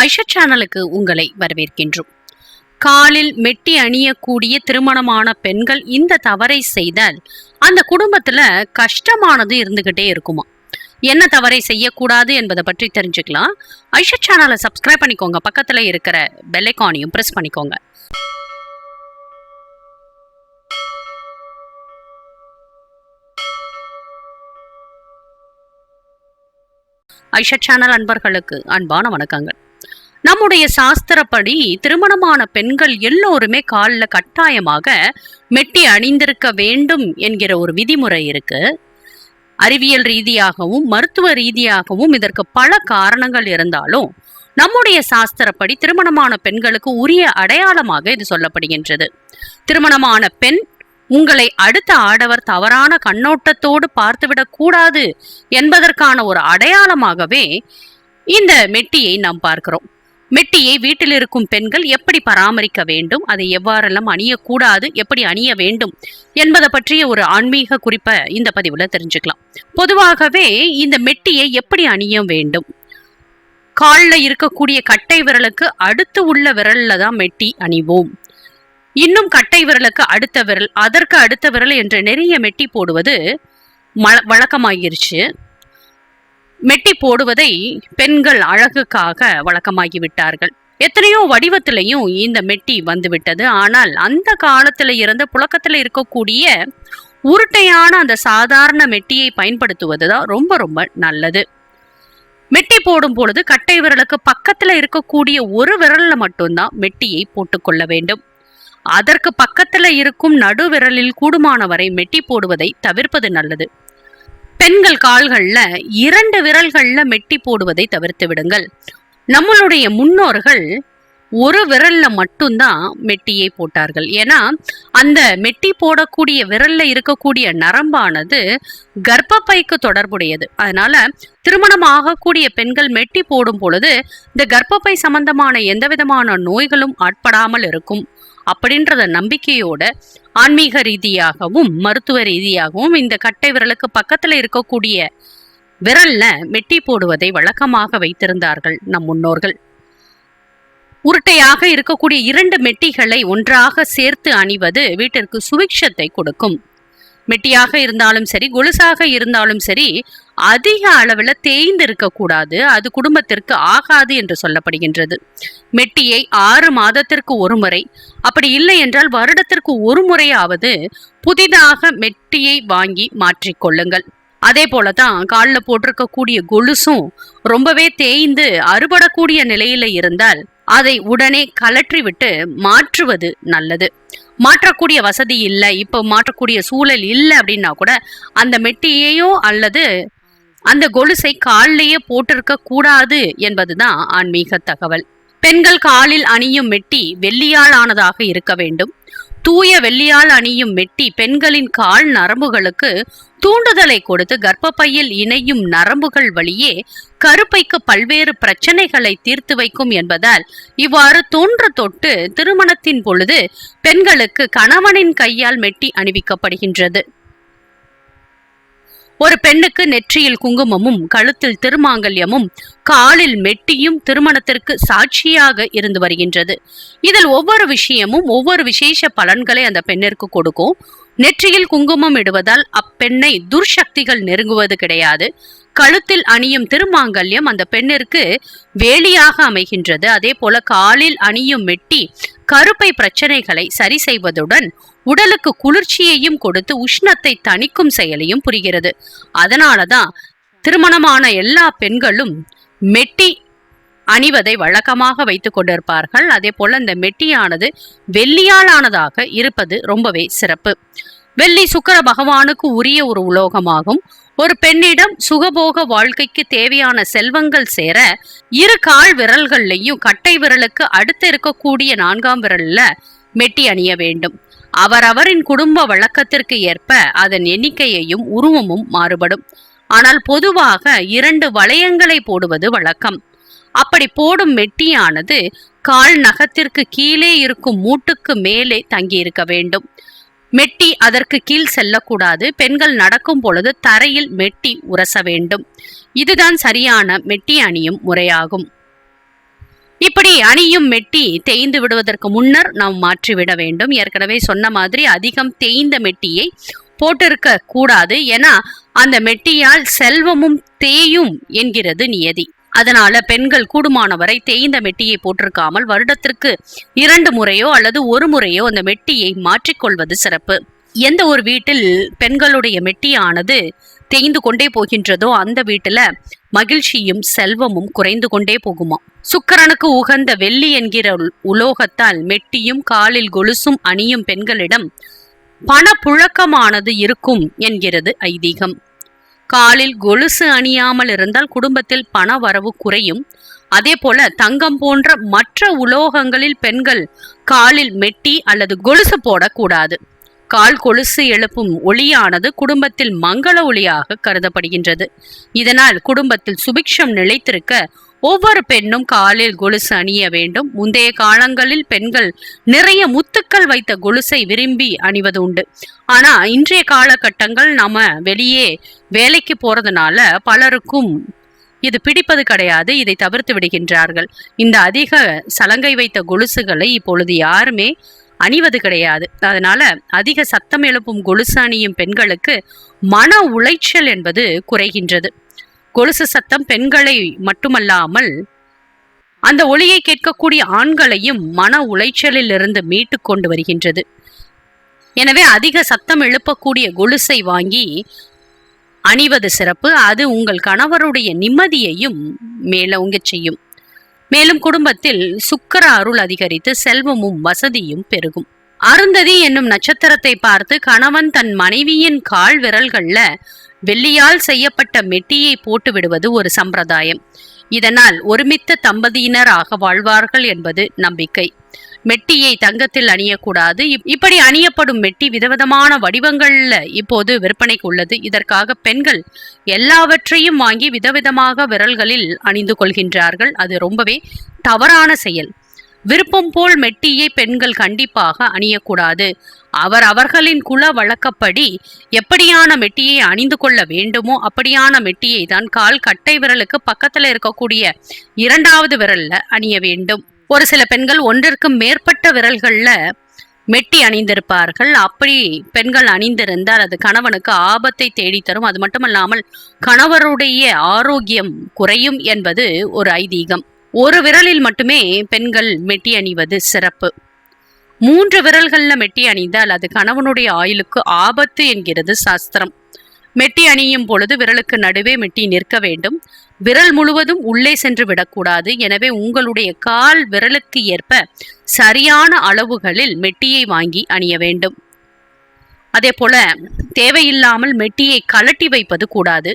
ஐஷா சேனலுக்கு உங்களை வரவேற்கின்றோம். காலில் மெட்டி அணியக்கூடிய திருமணமான பெண்கள் இந்த தவறை செய்தால் அந்த குடும்பத்துல கஷ்டமானது இருந்துகிட்டே இருக்குமா? என்ன தவறை செய்யக்கூடாது என்பதை பற்றி தெரிஞ்சுக்கலாம். ஐஷா சேனலை சப்ஸ்கிரைப் பண்ணிக்கோங்க. பக்கத்துல இருக்கிற பெல்லைக்கானையும் பிரஸ் பண்ணிக்கோங்க. ஐஷா சேனல் அன்பர்களுக்கு அன்பான வணக்கங்கள். நம்முடைய சாஸ்திரப்படி திருமணமான பெண்கள் எல்லோருமே காலில் கட்டாயமாக மெட்டி அணிந்திருக்க வேண்டும் என்கிற ஒரு விதிமுறை இருக்கு. அறிவியல் ரீதியாகவும் மருத்துவ ரீதியாகவும் இதற்கு பல காரணங்கள் இருந்தாலும் நம்முடைய சாஸ்திரப்படி திருமணமான பெண்களுக்கு உரிய அடையாளமாக இது சொல்லப்படுகின்றது. திருமணமான பெண் உங்களை அடுத்த ஆடவர் தவறான கண்ணோட்டத்தோடு பார்த்துவிடக் கூடாது என்பதற்கான ஒரு அடையாளமாகவே இந்த மெட்டியை நாம் பார்க்கிறோம். மெட்டியை வீட்டில் இருக்கும் பெண்கள் எப்படி பராமரிக்க வேண்டும் அதை எவ்வாறெல்லாம் அணியக்கூடாது எப்படி அணிய வேண்டும் என்பதை பற்றிய ஒரு ஆன்மீக குறிப்பை இந்த பதிவுல தெரிஞ்சுக்கலாம். பொதுவாகவே இந்த மெட்டியை எப்படி அணிய வேண்டும்? காலில் இருக்கக்கூடிய கட்டை விரலுக்கு அடுத்து உள்ள விரல்ல தான் மெட்டி அணிவோம். இன்னும் கட்டை விரலுக்கு அடுத்த விரல் அதற்கு அடுத்த விரல் என்று நிறைய மெட்டி போடுவது மழ வழக்கமாகிருச்சு. மெட்டி போடுவதை பெண்கள் அழகுக்காக வழக்கமாகி விட்டார்கள் எத்தனையோ வடிவத்திலையும் இந்த மெட்டி வந்துவிட்டது. ஆனால் அந்த காலத்தில் இருந்த புழக்கத்தில் இருக்கக்கூடிய உருட்டையான அந்த சாதாரண மெட்டியை பயன்படுத்துவது தான் ரொம்ப ரொம்ப நல்லது. மெட்டி போடும் பொழுது கட்டை விரலுக்கு பக்கத்தில் இருக்கக்கூடிய ஒரு விரலில் மட்டும்தான் மெட்டியை போட்டுக்கொள்ள வேண்டும். அதற்கு பக்கத்தில் இருக்கும் நடு விரலில் கூடுமான வரை மெட்டி போடுவதை தவிர்ப்பது நல்லது. பெண்கள் கால்களில் இரண்டு விரல்களில் மெட்டி போடுவதை தவிர்த்து விடுங்கள். நம்மளுடைய முன்னோர்கள் ஒரு விரல்ல மட்டும்தான் மெட்டியை போட்டார்கள். ஏன்னா அந்த மெட்டி போடக்கூடிய விரல்ல இருக்கக்கூடிய நரம்பானது கர்ப்பப்பைக்கு தொடர்புடையது. அதனால திருமணம் ஆகக்கூடிய பெண்கள் மெட்டி போடும் பொழுது இந்த கர்ப்பப்பை சம்பந்தமான எந்தவிதமான நோய்களும் ஆட்படாமல் இருக்கும். அப்படின்றத நம்பிக்கையோட ஆன்மீக ரீதியாகவும் மருத்துவ ரீதியாகவும் இந்த கட்டை விரலுக்கு பக்கத்துல இருக்கக்கூடிய விரல்ல மெட்டி போடுவதை வழக்கமாக வைத்திருந்தார்கள் நம் முன்னோர்கள். உருட்டையாக இருக்கக்கூடிய இரண்டு மெட்டிகளை ஒன்றாக சேர்த்து அணிவது வீட்டிற்கு சுபிக்ஷத்தை கொடுக்கும். மெட்டியாக இருந்தாலும் சரி கொலுசாக இருந்தாலும் சரி அதிக அளவில் தேய்ந்து இருக்கக்கூடாது. அது குடும்பத்திற்கு ஆகாது என்று சொல்லப்படுகின்றது. மெட்டியை ஆறு மாதத்திற்கு ஒரு முறை அப்படி இல்லை என்றால் வருடத்திற்கு ஒரு முறையாவது புதிதாக மெட்டியை வாங்கி மாற்றிக்கொள்ளுங்கள் அதே போலதான் காலில் போட்டிருக்கக்கூடிய கொலுசும் ரொம்பவே தேய்ந்து அறுபடக்கூடிய நிலையில இருந்தால் அதை உடனே கலற்றிவிட்டு மாற்றுவது நல்லது. மாற்றக்கூடிய வசதி இல்லை. இப்போ மாற்றக்கூடிய சூழல் இல்லை அப்படின்னா கூட அந்த மெட்டியையோ அல்லது அந்த கொலுசை காலிலேயே போட்டிருக்க கூடாது என்பதுதான் ஆன்மீக தகவல். பெண்கள் காலில் அணியும் மெட்டி வெள்ளியால் ஆனதாக இருக்க வேண்டும். தூய வெள்ளியால் அணியும் மெட்டி பெண்களின் கால் நரம்புகளுக்கு தூண்டுதலை கொடுத்து கர்ப்பப்பையில் இணையும் நரம்புகள் வழியே கருப்பைக்கு பல்வேறு பிரச்சனைகளை தீர்த்து வைக்கும் என்பதால் இவ்வாறு தோன்று தொட்டு திருமணத்தின் பொழுது பெண்களுக்கு கணவனின் கையால் மெட்டி அணிவிக்கப்படுகின்றது. ஒரு பெண்ணுக்கு நெற்றியில் குங்குமமும் கழுத்தில் திருமாங்கல்யமும் காலில் மெட்டியும் திருமணத்திற்கு சாட்சியாக இருந்து வருகின்றது. இதில் ஒவ்வொரு விஷயமும் ஒவ்வொரு விசேஷ பலன்களை அந்த பெண்ணிற்கு கொடுக்கும். நெற்றியில் குங்குமம் இடுவதால் அப்பெண்ணை துர்சக்திகள் நெருங்குவது கிடையாது. கழுத்தில் அணியும் திருமாங்கல்யம் அந்த பெண்ணிற்கு வேலியாக அமைகின்றது. அதே போல காலில் அணியும் மெட்டி கருப்பை பிரச்சனைகளை சரி செய்வதுடன் உடலுக்கு குளிர்ச்சியையும் கொடுத்து உஷ்ணத்தை தணிக்கும் செயலையும் புரிகிறது. அதனாலதான் திருமணமான எல்லா பெண்களும் மெட்டி அணிவதை வழக்கமாக வைத்துக் கொண்டிருப்பார்கள். அதே போல இந்த மெட்டியானது வெள்ளியாலானதாக இருப்பது ரொம்பவே சிறப்பு. வெள்ளி சுக்கர பகவானுக்கு உரிய ஒரு உலோகமாகும். ஒரு பெண்ணிடம் சுகபோக வாழ்க்கைக்கு தேவையான செல்வங்கள் சேர இரு கால் விரல்கள்லையும் கட்டை விரலுக்கு அடுத்து இருக்கக்கூடிய நான்காம் விரல்ல மெட்டி அணிய வேண்டும். அவரவரின் குடும்ப வழக்கத்திற்கு ஏற்ப அதன் எண்ணிக்கையையும் உருவமும் மாறுபடும். ஆனால் பொதுவாக இரண்டு வளையங்களை போடுவது வழக்கம். அப்படி போடும் மெட்டியானது கால் நகத்திற்கு கீழே இருக்கும் மூட்டுக்கு மேலே தங்கியிருக்க வேண்டும். மெட்டி அதற்கு கீழ் செல்லக்கூடாது. பெண்கள் நடக்கும் பொழுது தரையில் மெட்டி உரச வேண்டும். இதுதான் சரியான மெட்டி அணியும் முறையாகும். இப்படி அணியும் மெட்டி தேய்ந்து விடுவதற்கு முன்னர் நாம் மாற்றிவிட வேண்டும். ஏற்கனவே சொன்ன மாதிரி அதிகம் தேய்ந்த மெட்டியை போட்டிருக்க கூடாது. ஏன்னா அந்த மெட்டியால் செல்வமும் தேயும் என்கிறது நியதி. அதனால பெண்கள் கூடுமானவரை தேய்ந்த மெட்டியை போட்டிருக்காமல் வருடத்திற்கு இரண்டு முறையோ அல்லது ஒரு முறையோ அந்த மெட்டியை மாற்றிக்கொள்வது சிறப்பு. எந்த ஒரு வீட்டில் பெண்களுடைய மெட்டியானது தேய்ந்து கொண்டே போகின்றதோ அந்த வீட்டுல மகிழ்ச்சியும் செல்வமும் குறைந்து கொண்டே போகுமா? சுக்கரனுக்கு உகந்த வெள்ளி என்கிற உலோகத்தால் மெட்டியும் காலில் கொலுசும் அணியும் பெண்களிடம் பணப்புழக்கமானது இருக்கும் என்கிறது ஐதீகம். காலில் கொலுசு அணியாமல் இருந்தால் குடும்பத்தில் பண வரவு குறையும். அதே போல தங்கம் போன்ற மற்ற உலோகங்களில் பெண்கள் காலில் மெட்டி அல்லது கொலுசு போடக்கூடாது. கால் கொலுசு எழுப்பும் ஒளியானது குடும்பத்தில் மங்கள ஒளியாக கருதப்படுகின்றது. இதனால் குடும்பத்தில் சுபிக்ஷம் நிலைத்திருக்க ஒவ்வொரு பெண்ணும் காலில் கொலுசு அணிய வேண்டும். முந்தைய காலங்களில் பெண்கள் நிறைய முத்துக்கள் வைத்த கொலுசை விரும்பி அணிவது உண்டு. ஆனா இன்றைய காலகட்டங்கள் நம்ம வெளியே வேலைக்கு போறதுனால பலருக்கும் இது பிடிப்பது கிடையாது. இதை தவிர்த்து விடுகின்றார்கள். இந்த அதிக சலங்கை வைத்த கொலுசுகளை இப்பொழுது யாருமே அணிவது கிடையாது. அதனால அதிக சத்தம் எழுப்பும் கொலுசு அணியும் பெண்களுக்கு மன உளைச்சல் என்பது குறைகின்றது. கொலுசு சத்தம் பெண்களை மட்டுமல்லாமல் அந்த ஒளியை கேட்கக்கூடிய ஆண்களையும் மன உளைச்சலில் இருந்து மீட்டு கொண்டு வருகின்றது. எனவே அதிக சத்தம் எழுப்பக்கூடிய கொலுசை வாங்கி அணிவது சிறப்பு. அது உங்கள் கணவருடைய நிம்மதியையும் மேலோங்க செய்யும். மேலும் குடும்பத்தில் சுக்கர அருள் அதிகரித்து செல்வமும் வசதியும் பெருகும். அருந்ததி என்னும் நட்சத்திரத்தை பார்த்து கணவன் தன் மனைவியின் கால் விரல்கள்ல வெள்ளியால் செய்யப்பட்ட மெட்டியை போட்டு விடுவது ஒரு சம்பிரதாயம். இதனால் ஒருமித்த தம்பதியினராக வாழ்வார்கள் என்பது நம்பிக்கை. மெட்டியை தங்கத்தில் அணியக்கூடாது. இப்- இப்படி அணியப்படும் மெட்டி விதவிதமான வடிவங்கள்ல இப்போது விற்பனைக்கு உள்ளது. இதற்காக பெண்கள் எல்லாவற்றையும் வாங்கி விதவிதமாக விரல்களில் அணிந்து கொள்கின்றார்கள். அது ரொம்பவே தவறான செயல். விருப்பம் போல் மெட்டியை பெண்கள் கண்டிப்பாக அணியக்கூடாது. அவர் அவர்களின் குல வழக்கப்படி எப்படியான மெட்டியை அணிந்து கொள்ள வேண்டுமோ அப்படியான மெட்டியை தான் கால் கட்டை விரலுக்கு பக்கத்தில் இருக்கக்கூடிய இரண்டாவது விரல்ல அணிய வேண்டும். ஒரு சில பெண்கள் ஒன்றிற்கு மேற்பட்ட விரல்கள்ல மெட்டி அணிந்திருப்பார்கள். அப்படி பெண்கள் அணிந்திருந்தால் அது கணவனுக்கு ஆபத்தை தேடித்தரும். அது மட்டுமல்லாமல் கணவருடைய ஆரோக்கியம் குறையும் என்பது ஒரு ஐதீகம். ஒரு விரலில் மட்டுமே பெண்கள் மெட்டி அணிவது சிறப்பு. மூன்று விரல்கள்ல மெட்டி அணிந்தால் அது கணவனுடைய ஆயுளுக்கு ஆபத்து என்கிறது சாஸ்திரம். மெட்டி அணியும் பொழுது விரலுக்கு நடுவே மெட்டி நிற்க வேண்டும். விரல் முழுவதும் உள்ளே சென்று விடக்கூடாது. எனவே உங்களுடைய கால் விரலுக்கு ஏற்ப சரியான அளவுகளில் மெட்டியை வாங்கி அணிய வேண்டும். அதே போல தேவையில்லாமல் மெட்டியை கழட்டி வைப்பது கூடாது.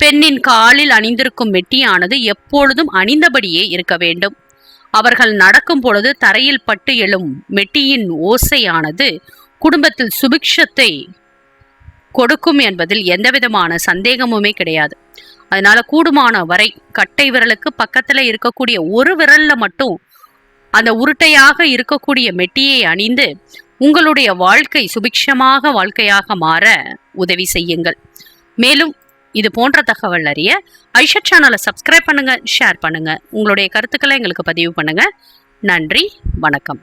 பெண்ணின் காலில் அணிந்திருக்கும் மெட்டியானது எப்பொழுதும் அணிந்தபடியே இருக்க வேண்டும். அவர்கள் நடக்கும் பொழுது தரையில் பட்டு எழும் மெட்டியின் ஓசையானது குடும்பத்தில் சுபிக்ஷத்தை கொடுக்கும் என்பதில் எந்தவிதமான சந்தேகமுமே கிடையாது. அதனால கூடுமான வரை கட்டை விரலுக்கு பக்கத்துல இருக்கக்கூடிய ஒரு விரல்ல மட்டும் அந்த உருட்டையாக இருக்கக்கூடிய மெட்டியை அணிந்து உங்களுடைய வாழ்க்கை சுபிக்ஷமாக வாழ்க்கையாக மாற உதவி செய்யுங்கள். மேலும் இது போன்ற தகவல் அறிய ஐஷா சேனலை சப்ஸ்கிரைப் பண்ணுங்க ஷேர் பண்ணுங்க. உங்களுடைய கருத்துக்களை எங்களுக்கு பதிவு பண்ணுங்க. நன்றி வணக்கம்.